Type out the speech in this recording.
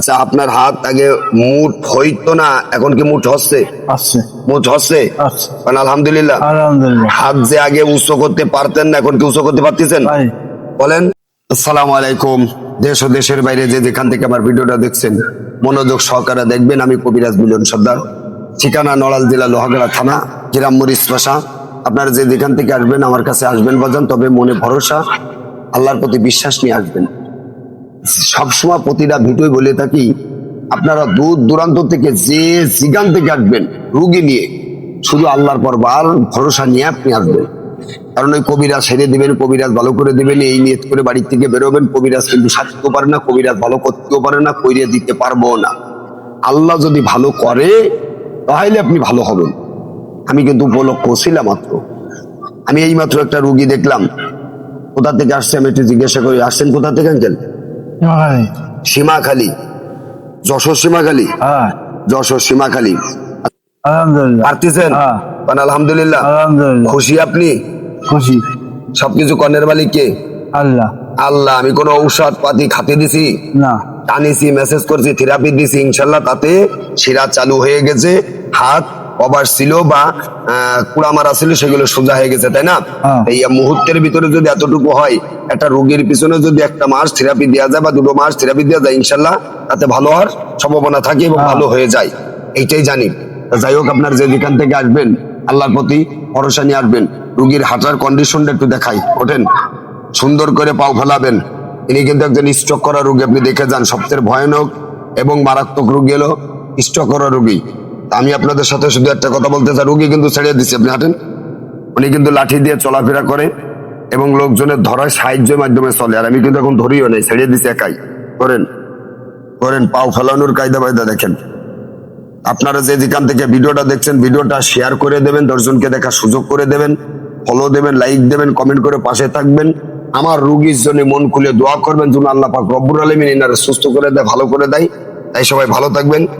আচ্ছা আপনার হাত আগে মুঠ হইতো না এখন কি মুঠ হচ্ছে? মুঠ হচ্ছে? মানে আলহামদুলিল্লাহ। হাত যে আগে উঁচু করতে পারতেন না এখন কি উঁচু করতে পারতেছেন? বলেন। আসসালামু আলাইকুম। দেশ ও দেশের বাইরে যে যেখান থেকে আমার ভিডিওটা দেখছেন মনোযোগ সহকারে দেখবেন আমি কবিরাজ মিলন সর্দার। ঠিকানা নড়াল জেলা লোহাগড়া থানা গ্রাম মরিচ পাশা আপনারা যে যেখান থেকে আসবেন আমার কাছে আসবেন বাজান তবে মনে ভরসা আল্লাহর প্রতি বিশ্বাস নিয়ে আসবেন। সবসময় প্রতিটা ভিডিওই বলে থাকি, আপনারা দূর দূরান্ত থেকে যে জিগান থেকে আসবেন, রুগী নিয়ে, শুধু আল্লাহর পর বার ভরসা নিয়ে আপনি আসবেন। কারণ ওই কবিরাজ সেরে দিবেন, কবিরাজ ভালো করে দিবেন, এই নিয়ত করে বাড়ির থেকে বেরোবেন, কবিরাজ কিন্তু সারতেও পারে না, কবিরাজ ভালো করতেও পারে না, কইরে দিতে পারব না। আল্লাহ যদি ভালো করে, তাহলে আপনি ভালো হবেন। আমি কিন্তু উপলক্ষ ছিলাম মাত্র। আমি এই মাত্র একটা রুগী দেখলাম। কোথা থেকে আসছে আমি একটু জিজ্ঞাসা করি, আসছেন কোথা থেকে, আঙ্কেল? সীমাখালী। যশোর সীমাখালী। যশোর সীমাখালী। আলহামদুলিল্লাহ। পারতেছেন? হ্যাঁ। আলহামদুলিল্লাহ। আলহামদুলিল্লাহ। খুশি আপনি? খুশি। সবকিছু কর্ণের মালিক কে? আল্লাহ। আল্লাহ আমি কোনো ঔষধ পাতি খাতে দিছি? না। টানিছি মেসেজ করছি থেরাপি দিছি ইনশাল্লাহ তাতে শিরা চালু হয়ে গেছে হাত কভার ছিল বা কুড়া মারা ছিল সেগুলো সোজা হয়ে গেছে তাই না? হ্যাঁ। এই মুহূর্তের ভিতরে যদি এতটুকু হয় একটা রোগীর পিছনে যদি একটা মাস থেরাপি দেওয়া যায় বা দুটো মাস থেরাপি দেওয়া যায় ইনশাল্লাহ তাতে ভালো হওয়ার সম্ভাবনা থাকে এবং হ্যাঁ। ভালো হয়ে যায়। এইটাই জানি। যাই হোক আপনার যে যেখান থেকে আসবেন আল্লাহর প্রতি ভরসা নিয়ে আসবেন। রুগীর হাঁটার কন্ডিশনটা একটু দেখাই। ওঠেন। সুন্দর করে পাও ফেলাবেন। ইনি কিন্তু একজন স্ট্রোক করা রোগী আপনি দেখে যান। সবচেয়ে ভয়ানক এবং মারাত্মক রোগী হলো স্ট্রোক করা রোগী। আমি আপনাদের সাথে শুধু একটা কথা বলতে চাই, রোগী কিন্তু ছেড়ে দিচ্ছে আপনি হাঁটেন। উনি কিন্তু লাঠি দিয়ে চলাফেরা করে এবং লোকজনের ধরার সাহায্যের মাধ্যমে চলে। আর আমি কিন্তু এখন ধরিও নেই, ছেড়ে দিচ্ছি একাই। করেন করেন, পাও ফেলানোর কায়দা বায়দা দেখেন। আপনারা যে যেখান থেকে ভিডিওটা দেখছেন, ভিডিওটা শেয়ার করে দেবেন, দশজনকে দেখার সুযোগ করে দেবেন ফলো দেবেন লাইক দেবেন কমেন্ট করে পাশে থাকবেন। আমার রুগীর জন্য মন খুলে দোয়া করবেন, যেন আল্লাহ পাক রব্বুর আলমিন এনারা সুস্থ করে দেয়, ভালো করে দেয়। তাই সবাই ভালো থাকবেন।